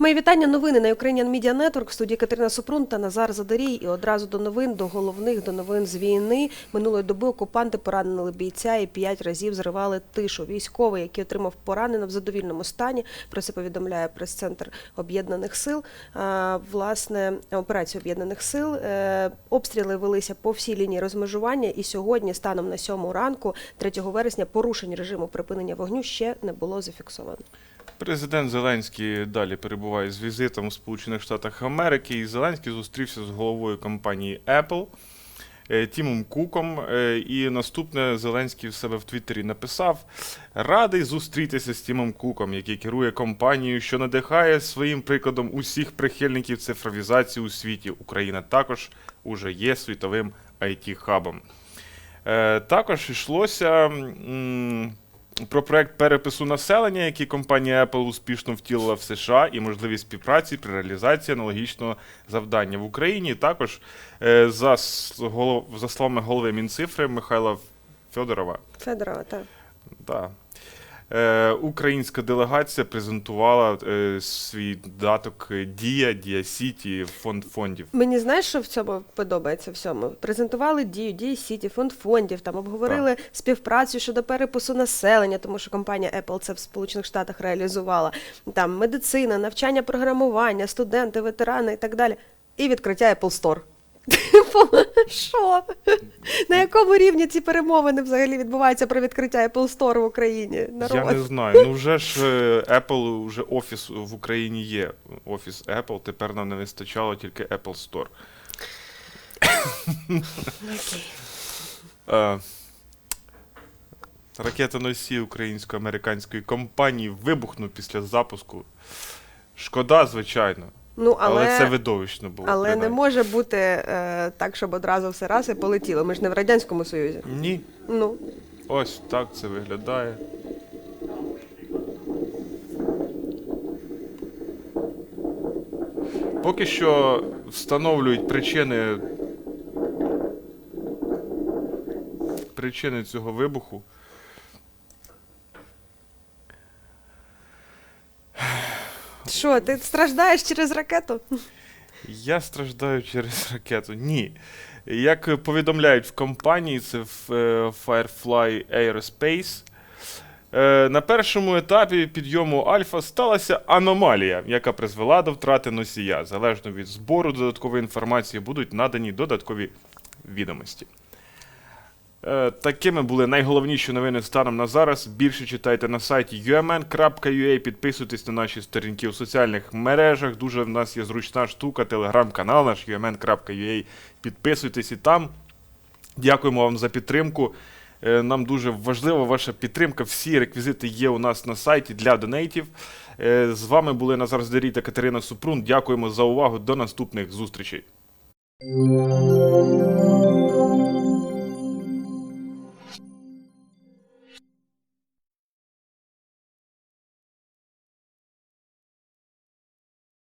Мої вітання. Новини на Ukrainian Media Network. В студії Катерина Супрун та Назар Задарій. І одразу до новин, до головних, до новин з війни. Минулої доби окупанти поранили бійця і п'ять разів зривали тишу. Військовий, який отримав поранення в задовільному стані. Про це повідомляє прес-центр Об'єднаних Сил. А, Власне, операція Об'єднаних Сил. Е, Обстріли велися по всій лінії розмежування. І сьогодні, станом на сьому ранку, 3 вересня, порушень режиму припинення вогню ще не було зафіксовано. Президент Зеленський далі перебуває з візитом у Сполучених Штатах Америки, і Зеленський зустрівся з головою компанії Apple е, Тімом Куком. е, І наступне Зеленський в себе в Твіттері написав: радий зустрітися з Тімом Куком, який керує компанією, що надихає своїм прикладом усіх прихильників цифровізації у світі. Україна також уже є світовим it хабом Е, Також йшлося. Про проект перепису населення, який компанія Apple успішно втілила в США, і можливість співпраці при реалізації аналогічного завдання в Україні. Також е, за, за словами голови Мінцифри Михайла Федорова, Федорова, так. да, українська делегація презентувала е, свій даток Дія, Дія Сіті, фонд фондів. Мені знаєш, що в цьому подобається всьому? Презентували дію, дії Сіті, фонд фондів, там обговорили співпрацю щодо перепису населення, тому що компанія Apple це в Сполучених Штатах реалізувала. Там медицина, навчання програмування, студенти, ветерани і так далі. І відкриття Apple Store. Типу, що? На якому рівні ці перемовини взагалі відбуваються про відкриття Apple Store в Україні? Народ. Я не знаю. Ну вже ж е, Apple, вже офіс в Україні є. Офіс Apple. Тепер нам не вистачало тільки Apple Store. Е, Ракетоносій українсько-американської компанії вибухнув після запуску. Шкода, звичайно. Ну, Але, але, це видовищно було. але не може бути е, так, щоб одразу все раз і полетіло. Ми ж не в Радянському Союзі. Ні. Ну, Ось так це виглядає. Поки що встановлюють причини. Причини цього вибуху. Що, ти страждаєш через ракету? Я страждаю через ракету. Ні. Як повідомляють в компанії, це в е, Firefly Aerospace. е, На першому етапі підйому Альфа сталася аномалія, яка призвела до втрати носія. Залежно від збору додаткової інформації будуть надані додаткові відомості. Е, Такими були найголовніші новини станом на зараз. Більше читайте на сайті umn.ua, підписуйтесь на наші сторінки у соціальних мережах. Дуже в нас є зручна штука, телеграм-канал наш umn.ua. Підписуйтесь і там. Дякуємо вам за підтримку. Е, Нам дуже важлива ваша підтримка. Всі реквізити є у нас на сайті для донейтів. Е, З вами були Назар Здарій та Катерина Супрун. Дякуємо за увагу. До наступних зустрічей.